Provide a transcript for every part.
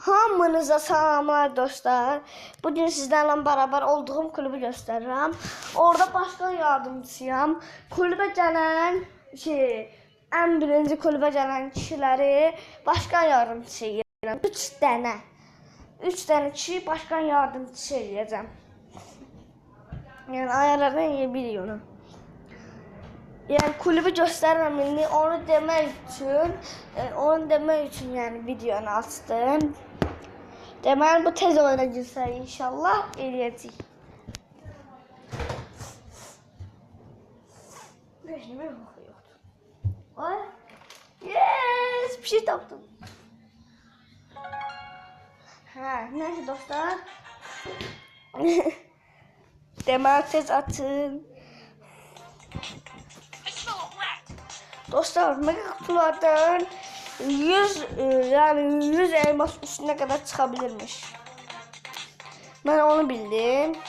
Hamınıza salamlar dostlar. Bugün sizlerle beraber olduğum kulübü göstereceğim. Orada başkan yardımcısıyam. Kulübe gelen şey, en birinci kulübe gelen kişileri başkan yardımcısı. 3 dənə. 3 dənə kişi başkan yardımcısı eləyəcəm. Yəni ayarlardan iyi biliyorum. Yani kulübü göstermem indi. Onu demek için, e, onu demek için yani videonu açtım. Deməli bu tez girsə inşallah eləyəcək. Beş nə bir yoxdur. Ay. Yes, bir şey tapdım. Ha, neyse dostlar. Deməli tez atın. Dostlar mega kutulardan 100 e, yani 100 elmas üstüne kadar çıkabilirmiş. Ben onu bildim.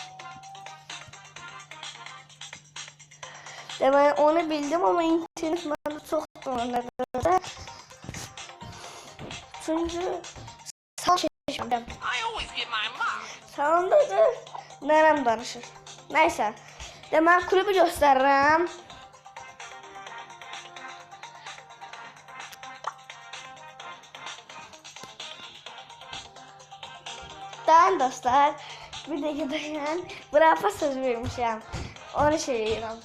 De ben onu bildim ama internet bende çok kadar. Çünkü sağ çeşmem. Sağında da nerem danışır. Neyse. Demek kulübü gösteririm. Dayan dostlar. Bir dakika dayan. Bırakma söz vermişim. Onu yapıyorum.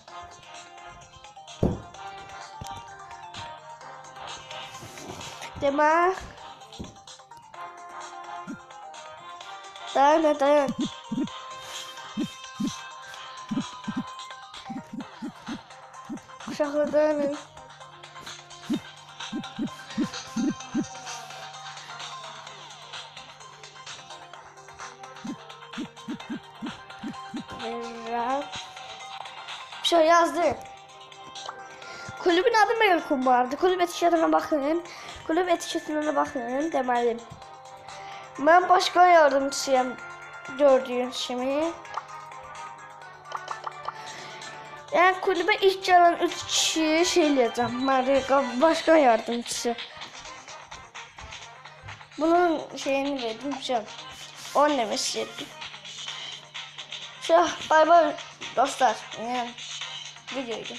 Demek. Dayan dayan. Uşaqlar dayanın. Berat. Bir şey yazdı. Kulübün adı Mega Kumbar'dı. Kulüp etiketine bakın. Kulüp etiketine bakın demeliyim. Ben başkan yardımcısıyım. Gördüğünüz gibi. Yani kulübe ilk gelen üç kişiye şey diyeceğim. Ben başkan yardımcısı. Bunun şeyini verdim canım. On demiştim. Şey, bay bay dostlar. Yani videoydu.